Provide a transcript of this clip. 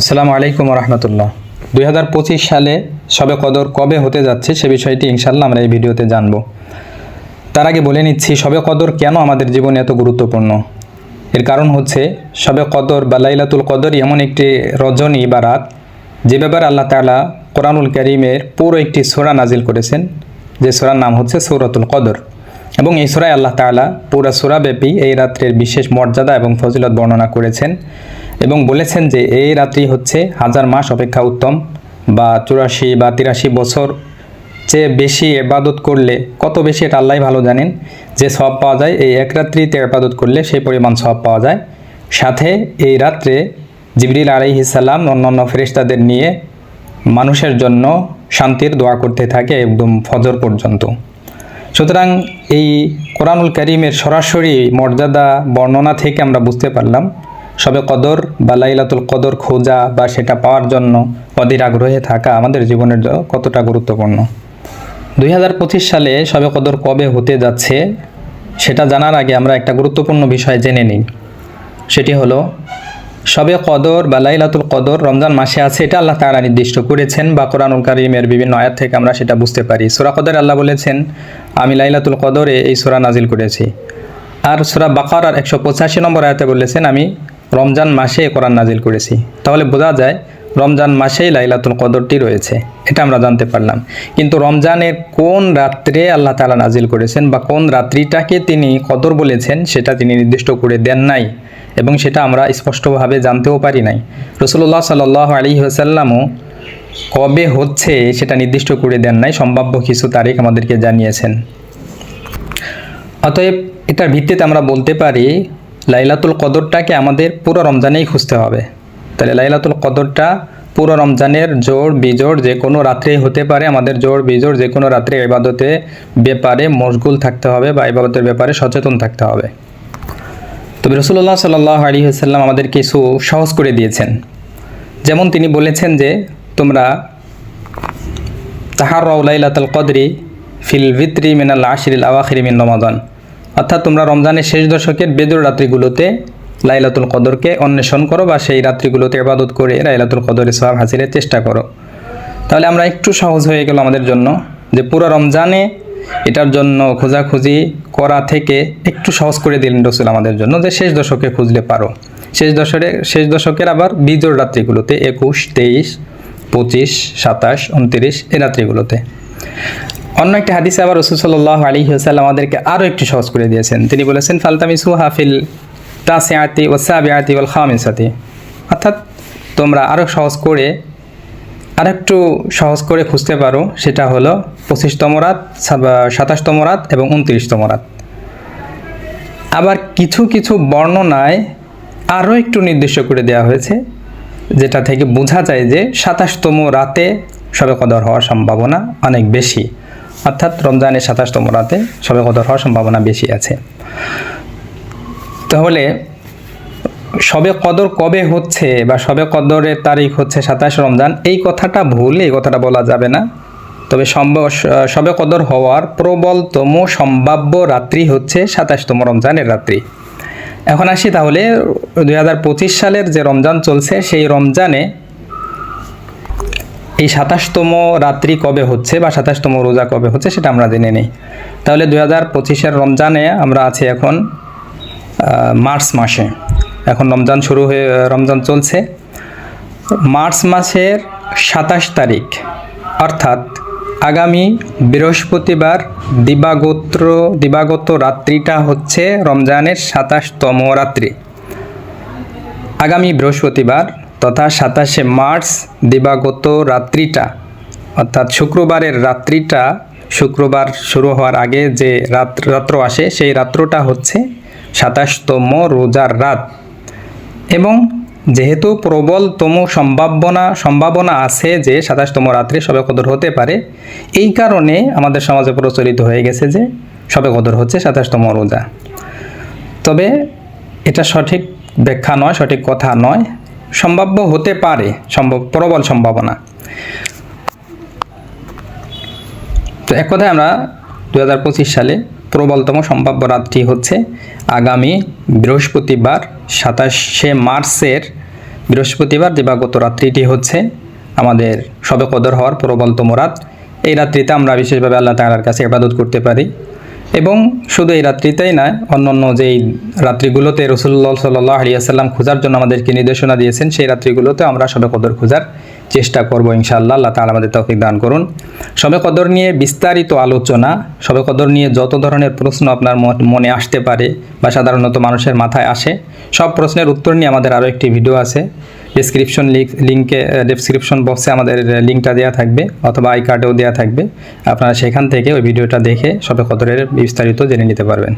আসসালামু আলাইকুম রহমতুল্লাহ। দুই হাজার পঁচিশ সালে সবে কদর কবে হতে যাচ্ছে সে বিষয়টি ইনশাল্লাহ আমরা এই ভিডিওতে জানব। তার আগে বলে নিচ্ছি, সবে কদর কেন আমাদের জীবনে এত গুরুত্বপূর্ণ? এর কারণ হচ্ছে, সবে কদর বা লাইলাতুল কদর এমন একটি রজনী বা রাত, যে ব্যাপারে আল্লাহ তাআলা কোরআনুল করিমের পুরো একটি সোরা নাজিল করেছেন, যে সোরার নাম হচ্ছে সৌরাতুল কদর। এবং এই সোরায় আল্লাহ তাআলা পুরা সোরাব্যাপী এই রাত্রের বিশেষ মর্যাদা এবং ফজিলত বর্ণনা করেছেন। এবং বলেছেন যে এই রাত্রি হচ্ছে হাজার মাস অপেক্ষা উত্তম বা চুরাশি বা তিরাশি বছর চেয়ে বেশি এবাদত করলে কত বেশি এটা আল্লাহ ভালো জানেন যে সব পাওয়া যায়, এই এক রাত্রিতে এবাদত করলে সেই পরিমাণ সব পাওয়া যায়। সাথে এই রাত্রে জিবরিল আলাইহিসাল্লাম অন্যান্য ফেরেশতাদের নিয়ে মানুষের জন্য শান্তির দোয়া করতে থাকে একদম ফজর পর্যন্ত। সুতরাং এই কোরআনুল করিমের সরাসরি মর্যাদা, বর্ণনা থেকে আমরা বুঝতে পারলাম সবে কদর বা লাইলাতুল কদর খোঁজা বা সেটা পাওয়ার জন্য অধীর আগ্রহে থাকা আমাদের জীবনের কতটা গুরুত্বপূর্ণ? দু হাজার পঁচিশ সালে সবে কদর কবে হতে যাচ্ছে সেটা জানার আগে আমরা একটা গুরুত্বপূর্ণ বিষয় জেনে নিই। সেটি হলো, সবে কদর বা লাইলাতুল কদর রমজান মাসে আছে, এটা আল্লাহ তাআলা নির্দিষ্ট করেছেন বা কোরআনুল কারিমের বিভিন্ন আয়াত থেকে আমরা সেটা বুঝতে পারি। সূরা কদর আল্লাহ বলেছেন, আমি লাইলাতুল কদরে এই সূরা নাজিল করেছি। আর সূরা বাকারার একশো পঁচাশি নম্বর আয়াতে বলেছেন, আমি রমজান মাসে কোরআন নাজিল করেছি। তাহলে বোঝা যায় রমজান মাসেই লাইলাতুল কদরটি রয়েছে, এটা আমরা জানতে পারলাম। কিন্তু রমজানের কোন রাত্রে আল্লাহ তাআলা নাজিল করেছেন বা কোন রাত্রিটাকে তিনি কদর বলেছেন, সেটা তিনি নির্দিষ্ট করে দেন নাই এবং সেটা আমরা স্পষ্টভাবে জানতেও পারি নাই। রসুল্লাহ সাল আলী সাল্লামও কবে হচ্ছে সেটা নির্দিষ্ট করে দেন নাই, সম্ভাব্য কিছু তারিখ আমাদেরকে জানিয়েছেন। অতএব এটার ভিত্তিতে আমরা বলতে পারি লাইলাতুল কদরটাকে আমাদের পুরো রমজানেই খুঁজতে হবে। তাহলে লাইলাতুল কদরটা পুরো রমজানের জোর বিজোড় যে কোনো রাত্রেই হতে পারে, আমাদের জোর বিজোড় যে কোনো রাত্রে ইবাদতে ব্যাপারে মশগুল থাকতে হবে বা ইবাদতের ব্যাপারে সচেতন থাকতে হবে। তবে রসুল্লাহ সাল্লাহ আলী সাল্লাম আমাদের কিছু সহজ করে দিয়েছেন। যেমন তিনি বলেছেন যে, তোমরা তাহার লাইলাতুল কদরি ফিল ভিত্রি মিনাল আশিরিল আওয়াখিরি মিন রমাদান। অর্থাৎ তোমরা রমজানের শেষ দশকের বেজর রাত্রিগুলোতে লাইলাতুল কদরকে অন্বেষণ করো বা সেই রাত্রিগুলোতে ইবাদত করে লাইলাতুল কদরের সব হাসিলের চেষ্টা করো। তাহলে আমরা একটু সহজ হয়ে গেল আমাদের জন্য যে পুরো রমজানে এটার জন্য খোঁজাখুঁজি করা থেকে একটু সহজ করে দিলেন রসুল আমাদের জন্য যে শেষ দশকে খুঁজলে পারো। শেষ দশকে শেষ দশকের আবার বিজোড় রাত্রিগুলোতে একুশ, তেইশ, পঁচিশ, সাতাশ, উনত্রিশ এই রাত্রিগুলোতে। অন্য একটি হাদিসে আবার রসুল সাল্লাহ আলী হাসাল্লাম আমাদেরকে আরও একটু সহজ করে দিয়েছেন। তিনি বলেছেন, ফালতামিসু হাফিল তাসিয়াতি ও সাবিয়াতি ওল খামিসাতি। অর্থাৎ তোমরা আরও সহজ করে আর একটু সহজ করে খুঁজতে পারো, সেটা হলো পঁচিশতম রাত সাতাশতম রাত এবং উনত্রিশতম রাত। আবার কিছু কিছু বর্ণনায় আরও একটু নির্দিষ্ট করে দেওয়া হয়েছে, যেটা থেকে বোঝা যায় যে সাতাশতম রাতে সবে কদর হওয়ার সম্ভাবনা অনেক বেশি। অর্থাৎ রমজানের সাতাশতম রাতে সবে কদর হওয়ার সম্ভাবনা বেশি আছে। তাহলে সবে কদর কবে হচ্ছে বা সবে কদরের তারিখ হচ্ছে সাতাশ রমজান, এই কথাটা ভুল এই কথাটা বলা যাবে না। তবে সম্ভব সবে কদর হওয়ার প্রবলতম সম্ভাব্য রাত্রি হচ্ছে সাতাশতম রমজানের রাত্রি। এখন আসি তাহলে দু হাজার পঁচিশ সালের যে রমজান চলছে, সেই রমজানে এই সাতাশতম রাত্রি কবে হচ্ছে বা সাতাশতম রোজা কবে হচ্ছে সেটা আমরা জেনে নিই। তাহলে দুই হাজার পঁচিশের রমজানে আমরা আছি এখন মার্চ মাসে। এখন রমজান শুরু হয়ে রমজান চলছে। মার্চ মাসের সাতাশ তারিখ, অর্থাৎ আগামী বৃহস্পতিবার দিবাগোত্র, দিবাগত রাত্রিটা হচ্ছে রমজানের সাতাশতম রাত্রি। আগামী বৃহস্পতিবার তথা সাতাশে মার্চ দিবাগত রাত্রিটা, অর্থাৎ শুক্রবারের রাত্রিটা, শুক্রবার শুরু হওয়ার আগে যে রাত রাত্র আসে, সেই রাত্রটা হচ্ছে সাতাশতম রোজার রাত। এবং যেহেতু প্রবলতম সম্ভাবনা সম্ভাবনা আছে যে সাতাশতম রাত্রে সবে কদর হতে পারে, এই কারণে আমাদের সমাজে প্রচলিত হয়ে গেছে যে সবে কদর হচ্ছে সাতাশতম রোজা। তবে এটা সঠিক ব্যাখ্যা নয়, সঠিক কথা নয়। সম্ভাব্য হতে পারে, সম্ভব, প্রবল সম্ভাবনা। তো এক কথায় আমরা দু হাজার পঁচিশ সালে প্রবলতম সম্ভাব্য রাতটি হচ্ছে আগামী বৃহস্পতিবার, সাতাশে মার্চের বৃহস্পতিবার দিবাগত রাত্রিটি হচ্ছে আমাদের সবে কদর হওয়ার প্রবলতম রাত। এই রাত্রিতে আমরা বিশেষভাবে আল্লাহ তাআলার কাছে ইবাদত করতে পারি। এবং শুধু এই রাত্রিতেই নয় অন্য অন্য যেই রাত্রিগুলোতে রসুল্লাহ সাল্লাহ আলিয়াল্লাম খোঁজার জন্য আমাদেরকে নির্দেশনা দিয়েছেন, সেই রাত্রিগুলোতে আমরা সবে কদর খোঁজার চেষ্টা করব ইনশাআল্লাহ। আল্লাহ তাআলা আমাদের তৌফিক দান করুন। সবে কদর নিয়ে বিস্তারিত আলোচনা, সবে কদর নিয়ে যত ধরনের প্রশ্ন আপনার মনে আসতে পারে বা সাধারণত মানুষের মাথায় আসে, সব প্রশ্নের উত্তর নিয়ে আমাদের আরও একটি ভিডিও আছে। ডিসক্রিপশন লিঙ্কে ডিসক্রিপশন বক্সে আমাদের লিঙ্কটা দেওয়া থাকবে, অথবা আই কার্ডেও দেওয়া থাকবে। আপনারা সেখান থেকে ওই ভিডিওটা দেখে সবে কদরের বিস্তারিত জেনে নিতে পারবেন।